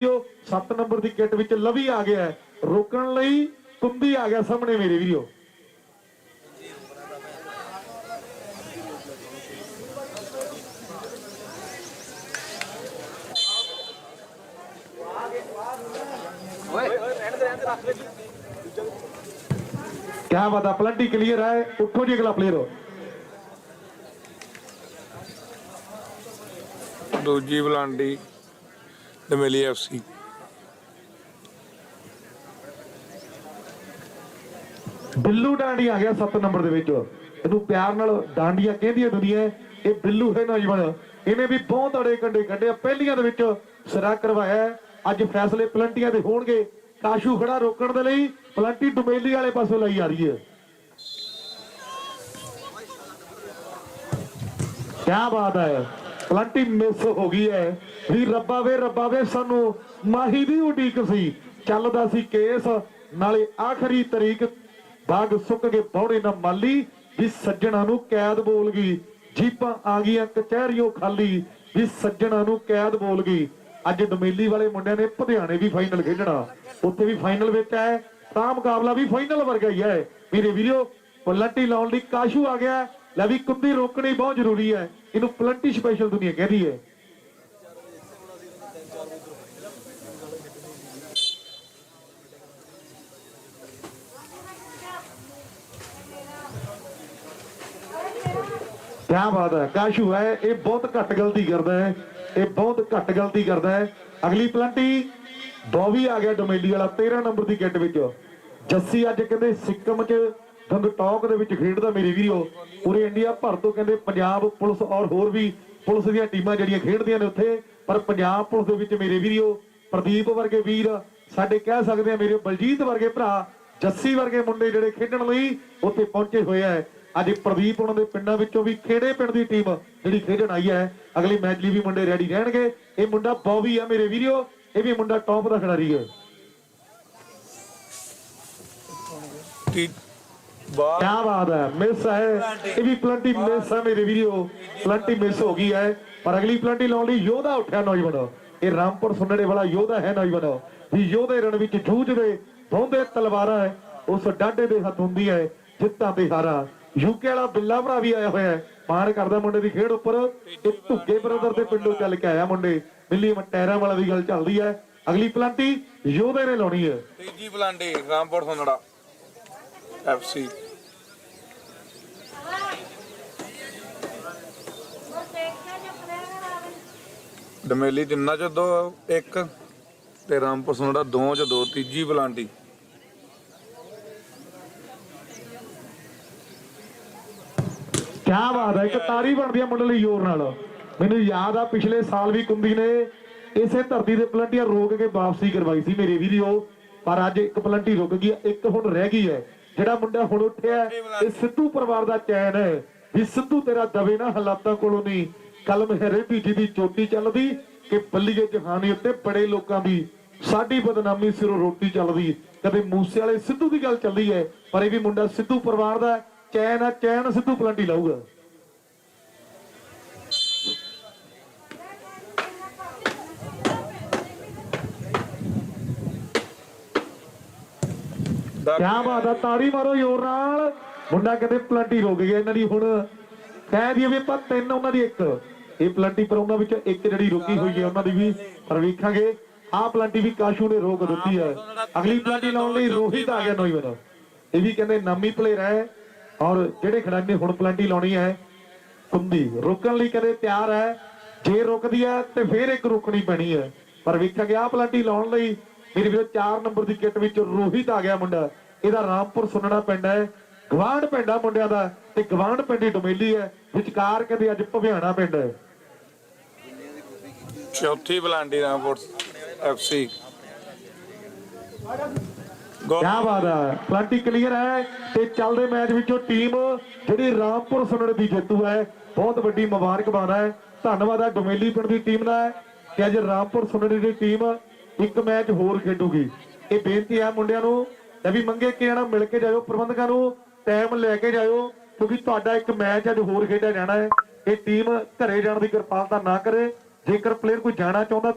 Video 7 number ਦੀ kit ਵਿੱਚ ਲਵੀ ਆ ਗਿਆ ਹੈ। ਰੋਕਣ ਲਈ ਕੁੰਦੀ ਆ ਗਿਆ ਸਾਹਮਣੇ ਮੇਰੇ ਵੀਡੀਓ ਕਿਆ ਬਾਤ ਹੈ ਪਲੰਟੀ ਕਲੀਅਰ ਹੈ ਉੱਠੋ ਜੀ ਅਗਲਾ ਪਲੇਅਰ ਦੂਜੀ ਬਲਾਂਡੀ। ਡਮੇਲੀ ਐਫਸੀ ਬਿੱਲੂ ਡਾਂਡੀ ਆ ਗਿਆ 7 ਨੰਬਰ ਦੇ ਵਿੱਚ ਇਹਨੂੰ ਪਿਆਰ ਨਾਲ ਡਾਂਡੀਆਂ ਕਹਿੰਦੀ ਦੁਨੀਆ ਇਹ ਬਿੱਲੂ ਹੈ ਨੌਜਵਾਨ ਇਹਨੇ ਵੀ ਬਹੁਤ ਅੜੇ ਕੰਡੇ ਕੱਢੇ ਪਹਿਲੀਆਂ ਦੇ ਵਿੱਚ ਸਿਰਾ ਕਰਵਾਇਆ ਅੱਜ ਫੈਸਲੇ ਪਲੰਟੀਆਂ ਦੇ ਹੋਣਗੇ ਕਾਸ਼ੂ ਖੜਾ ਰੋਕਣ ਦੇ ਲਈ ਪਲੰਟੀ ਡੁਮੇਲੀ ਵਾਲੇ ਪਾਸੋਂ ਲਈ ਆ ਰਹੀ ਹੈ ਕਿਆ ਬਾਤ ਹੈ ਪਲੰਟੀ ਮਿਸ ਹੋ ਗਈ ਹੈ ਵੀ ਰੱਬਾ ਵੇ ਰੱਬਾ ਵੇ ਸਾਨੂੰ ਮਾਹੀ ਦੀ ਉਡੀਕ ਸੀ। ਚੱਲਦਾ ਸੀ ਕੇਸ, ਨਾਲੇ ਆਖਰੀ ਤਰੀਕ ਬਾਗ ਸੁੱਕ ਕੇ ਬੌੜੇ ਨਾ ਮਾਲੀ, ਵੀ ਸੱਜਣਾ ਨੂੰ ਕੈਦ ਬੋਲ ਗਈ। ਜੀਪਾਂ ਆ ਗਈਆਂ, ਕਚਹਿਰੀਓ ਖਾਲੀ, ਵੀ ਸੱਜਣਾ ਨੂੰ ਕੈਦ ਬੋਲ ਗਈ। ਅੱਜ ਡਮੇਲੀ ਵਾਲੇ ਮੁੰਡਿਆਂ ਨੇ ਪਧਿਆਣੇ ਵੀ ਫਾਈਨਲ ਖੇਡਣਾ। ਉੱਥੇ ਵੀ ਫਾਈਨਲ ਵਿੱਚ ਹੈ, ਤਾਂ ਮੁਕਾਬਲਾ ਵੀ ਫਾਈਨਲ ਵਰਗਾ ਹੀ ਹੈ। ਮੇਰੇ ਵੀਰੋ, ਪਲੰਟੀ ਲਾਉਣ ਲਈ ਕਾਸ਼ੂ ਆ ਗਿਆ। ਲੈ ਵੀ ਕੁੰਦੀ ਰੋਕਣੀ ਬਹੁਤ ਜ਼ਰੂਰੀ ਹੈ। ਇਹਨੂੰ ਪਲੰਟੀ ਸਪੈਸ਼ਲ ਦੁਨੀਆ ਕਹਿੰਦੀ ਹੈ। ਕਿਆ ਬਾਤ ਹੈ, ਕਾਸ਼ੂ ਹੈ, ਇਹ ਬਹੁਤ ਘੱਟ ਗਲਤੀ ਕਰਦਾ ਹੈ, ਇਹ ਬਹੁਤ ਘੱਟ ਗਲਤੀ ਕਰਦਾ ਹੈ। ਅਗਲੀ ਪਲੰਟੀ, ਬੋਵੀ ਆ ਗਿਆ ਡੋਮੇਲੀ ਵਾਲਾ 13 ਨੰਬਰ ਦੀ ਕਿੱਟ ਵਿੱਚ। ਜੱਸੀ ਅੱਜ ਕਹਿੰਦੇ ਸਿੱਕਮ 'ਚ ਗੰਗਟੌਕ ਦੇ ਵਿੱਚ ਖੇਡਦਾ ਮੇਰੇ ਵੀਰੋ। ਪੂਰੇ ਇੰਡੀਆ ਭਰ ਤੋਂ ਕਹਿੰਦੇ ਪੰਜਾਬ ਪੁਲਿਸ ਔਰ ਹੋਰ ਵੀ ਪੁਲਿਸ ਦੀਆਂ ਟੀਮਾਂ ਜਿਹੜੀਆਂ ਖੇਡਦੀਆਂ ਨੇ ਉੱਥੇ ਪਰ ਪੰਜਾਬ ਪੁਲਿਸ ਦੇ ਵਿੱਚ ਮੇਰੇ ਵੀਰੋ, ਪ੍ਰਦੀਪ ਵਰਗੇ ਵੀਰ, ਸਾਡੇ ਕਹਿ ਸਕਦੇ ਆ ਮੇਰੇ ਬਲਜੀਤ ਵਰਗੇ ਭਰਾ, ਜੱਸੀ ਵਰਗੇ ਮੁੰਡੇ ਜਿਹੜੇ ਖੇਡਣ ਲਈ ਉੱਥੇ ਪਹੁੰਚੇ ਹੋਏ ਆ। ਅੱਜ ਪ੍ਰਦੀਪ ਉਹਨਾਂ ਦੇ ਪਿੰਡਾਂ ਵਿੱਚੋਂ ਵੀ ਖੇੜੇ ਪਿੰਡ ਦੀ ਟੀਮ ਜਿਹੜੀ ਖੇਡਣ ਆਈ ਹੈ। ਅਗਲੀ ਮੈਚ ਲਈ ਵੀ ਮੁੰਡੇ ਰੈਡੀ ਰਹਿਣਗੇ। ਇਹ ਮੁੰਡਾ ਬੌਬੀ ਆ ਮੇਰੇ ਵੀਰੋ, ਇਹ ਵੀ ਮੁੰਡਾ ਟੌਪ ਦਾ ਖਿਡਾਰੀ ਹੈ। ਬਾਤ ਹੈ ਮਿਸ ਹੈ। ਇਹ ਵੀ ਪਲੰਟੀ ਮਿਸ ਹੈ ਮੇਰੇ ਵੀਰੋ। ਪਲੰਟੀ ਮਿਸ ਹੋ ਗਈ ਹੈ। ਪਰ ਅਗਲੀ ਪਲੰਟੀ ਲਾਉਣ ਲਈ ਯੋਧਾ ਉੱਠਿਆ ਨੌਜਵਾਨ। ਇਹ ਰਾਮਪੁਰ ਸੁਨੜੇ ਵਾਲਾ ਯੋਧਾ ਹੈ ਨੌਜਵਾਨ। ਵੀ ਯੋਧੇ ਰਣ ਵਿੱਚ ਜੂਝਦੇ ਬਹੁੰਦੇ ਤਲਵਾਰਾਂ ਹੈ। ਉਸ ਡਾਢੇ ਦੇ ਹੱਥ ਹੁੰਦੀ ਹੈ ਜਿੱਤਾਂ ਤੇ ਹਾਰਾਂ। ਯੂਕੇ ਵਾਲਾ ਬਿੱਲਾ ਭਰਾ ਵੀ ਆਇਆ ਹੋਇਆ ਹੈ। ਮਾਣ ਕਰਦਾ ਮੁੰਡੇ ਦੀ ਖੇਡ ਉੱਪਰ। ਇਹ ਧੁੱਗੇ ਬ੍ਰਦਰ ਦੇ ਪਿੰਡੋਂ ਚੱਲ ਕੇ ਆਇਆ ਮੁੰਡੇ। ਦਿੱਲੀ ਮਟੈਰਾਂ ਵਾਲਾ ਦੀ ਗੱਲ ਚੱਲਦੀ ਹੈ। ਅਗਲੀ ਪਲੰਟੀ ਯੋਧੇ ਨੇ ਲਾਉਣੀ ਹੈ। ਤੀਜੀ ਬਲਾਂਡੀ ਰਾਮਪੁਰ ਸੁੰਦੜਾ ਐਫਸੀ ਡਮੇਲੀ ਤਿੰਨਾਂ ਚ ਦੋ, ਇੱਕ ਤੇ ਰਾਮਪੁਰ ਸੁੰਦੜਾ ਦੋ ਚ ਦੋ, ਤੀਜੀ ਬਲਾਂਡੀ। ਕਿਆ ਬਾਤ ਹੈ, ਇੱਕ ਤਾਰੀ ਬਣਦੀ ਹੈ ਮੰਡਲੀ ਜ਼ੋਰ ਨਾਲ। ਮੈਨੂੰ ਯਾਦ ਆ, ਪਿਛਲੇ ਸਾਲ ਵੀ ਕੁੰਦੀ ਨੇ ਇਸੇ ਧਰਤੀ ਦੇ ਪਲੰਟੀਆਂ ਰੋਕ ਕੇ ਵਾਪਸੀ ਕਰਵਾਈ ਸੀ ਮੇਰੇ ਵੀਡੀਓ ਪਰ ਅੱਜ ਇੱਕ ਪਲੰਟੀ ਰੁਕ ਗਈ ਇੱਕ ਹੁਣ ਰਹਿ ਗਈ ਹੈ। ਜਿਹੜਾ ਮੁੰਡਾ ਹੁਣ ਉੱਠਿਆ ਇਹ ਸਿੱਧੂ ਪਰਿਵਾਰ ਦਾ ਚੈਨ ਹੈ। ਵੀ ਸਿੱਧੂ ਤੇਰਾ ਦਵੇ ਨਾ ਹਾਲਾਤਾਂ ਕੋਲੋਂ ਨਹੀਂ। ਕਲਮ ਹੈ ਰੇਬੀ ਜੀ ਦੀ ਚੋਟੀ ਚੱਲਦੀ ਕਿ ਬੱਲੀਏ ਜਹਾਨੀ ਉੱਤੇ ਬੜੇ ਲੋਕਾਂ ਦੀ ਸਾਡੀ ਬਦਨਾਮੀ ਸਿਰੋਂ ਰੋਟੀ ਚੱਲਦੀ। ਕਦੇ ਮੂਸੇ ਵਾਲੇ ਸਿੱਧੂ ਦੀ ਗੱਲ ਚੱਲਦੀ ਹੈ ਪਰ ਇਹ ਵੀ ਮੁੰਡਾ ਸਿੱਧੂ ਪਰਿਵਾਰ ਦਾ। ਚੈਨ ਆ ਚੈਨ ਸਿੱਧੂ ਪਲੰਟੀ ਲਾਊਗਾ। ਕਿਆ ਬਾਤ ਆ, ਤਾੜੀ ਮਾਰੋ ਜ਼ੋਰ ਨਾਲ। ਮੁੰਡਾ ਕਹਿੰਦੇ ਪਲੰਟੀ ਰੁਕ ਗਿਆ ਇਹਨਾਂ ਦੀ ਹੁਣ। ਕਹਿ ਦਈਏ ਵੀ ਆਪਾਂ ਤਿੰਨ, ਉਹਨਾਂ ਦੀ ਇੱਕ। ਇਹ ਪਲੰਟੀ ਪਰ ਉਹਨਾਂ ਵਿੱਚ ਇੱਕ ਜਿਹੜੀ ਰੁਕੀ ਹੋਈ ਹੈ ਉਹਨਾਂ ਦੀ ਵੀ। ਪਰ ਵੇਖਾਂਗੇ, ਆਹ ਪਲੰਟੀ ਵੀ ਕਾਸ਼ੂ ਨੇ ਰੋਕ ਦਿੱਤੀ ਹੈ ਅਗਲੀ ਪਲੰਟੀ ਲਾਉਣ ਲਈ ਰੋਹਿਤ ਆ ਗਿਆ ਨੌਜਵਾਨ। ਇਹ ਵੀ ਕਹਿੰਦੇ ਨਵੀਂ ਪਲੇਅਰ ਹੈ। ਔਰ ਜਿਹੜੇ ਖਿਡਾਰੀ ਨੇ ਹੁਣ ਪਲੰਟੀ ਲਾਉਣੀ ਹੈ, ਕੁੰਦੀ ਰੋਕਣ ਲਈ ਕਹਿੰਦੇ ਤਿਆਰ ਹੈ। ਜੇ ਰੁਕਦੀ ਹੈ ਤੇ ਫੇਰ ਇੱਕ ਰੁਕਣੀ ਪੈਣੀ ਹੈ। ਪਰ ਵੇਖਾਂਗੇ ਆਹ ਪਲੰਟੀ ਲਾਉਣ ਲਈ ਮੇਰੇ ਵੀਰੋ 4 ਨੰਬਰ ਦੀ ਕਿੱਟ ਵਿੱਚ ਰੋਹਿਤ ਆ ਗਿਆ ਮੁੰਡਾ। ਇਹਦਾ ਰਾਮਪੁਰ ਸੁਣਨਾ ਪਿੰਡ ਹੈ ਗਵਾਂਢ ਪਿੰਡ ਮੁੰਡਿਆਂ ਦਾ ਤੇ ਗਵਾਂਢ ਪਿੰਡੀ ਡੁਮੇਲੀ ਹੈ। ਵਿਚਕਾਰ ਕਹਿੰਦੇ ਅੱਜ ਭਵਿਆਣਾ ਪਿੰਡ ਹੈ। ਚੌਥੀ ਬਲਾਂਡੀ ਰਾਮਪੁਰ ਐਫਸੀ। ਕਿਆ ਬਾਤ ਹੈ ਪਲੰਟੀ ਕਲੀਅਰ ਹੈ ਤੇ ਚੱਲਦੇ ਮੈਚ ਵਿੱਚੋਂ ਟੀਮ ਜਿਹੜੀ ਰਾਮਪੁਰ ਸੁਣਨ ਦੀ ਜੇਤੂ ਹੈ ਬਹੁਤ ਵੱਡੀ ਮੁਬਾਰਕਬਾਦ ਹੈ। ਧੰਨਵਾਦ ਹੈ ਡੋਮੇਲੀ ਪਿੰਡ ਦੀ ਟੀਮ ਦਾ ਕਿ ਅੱਜ ਰਾਮਪੁਰ ਸੁਣਨ ਦੀ ਟੀਮ ਇੱਕ ਮੈਚ ਹੋਰ ਖੇਡੂਗੀ। ਇਹ ਬੇਨਤੀ ਹੈ ਮੁੰਡਿਆਂ ਨੂੰ ਤੇ ਵੀ ਮੰਗੇ ਕਿ ਜਣਾ ਮਿਲ ਕੇ ਜਾਇਓ ਪ੍ਰਬੰਧਕਾਂ ਨੂੰ ਟਾਈਮ ਲੈ ਕੇ ਜਾਇਓ, ਕਿਉਂਕਿ ਤੁਹਾਡਾ ਇੱਕ ਮੈਚ ਅੱਜ ਹੋਰ ਖੇਡਿਆ ਜਾਣਾ ਹੈ। ਇਹ ਟੀਮ ਘਰੇ ਜਾਣ ਦੀ ਕਿਰਪਾਲਤਾ ਨਾ ਕਰੇ। ਜੇਕਰ ਪਲੇਅਰ ਕੋਈ ਜਾਣਾ ਚਾਹੁੰਦਾ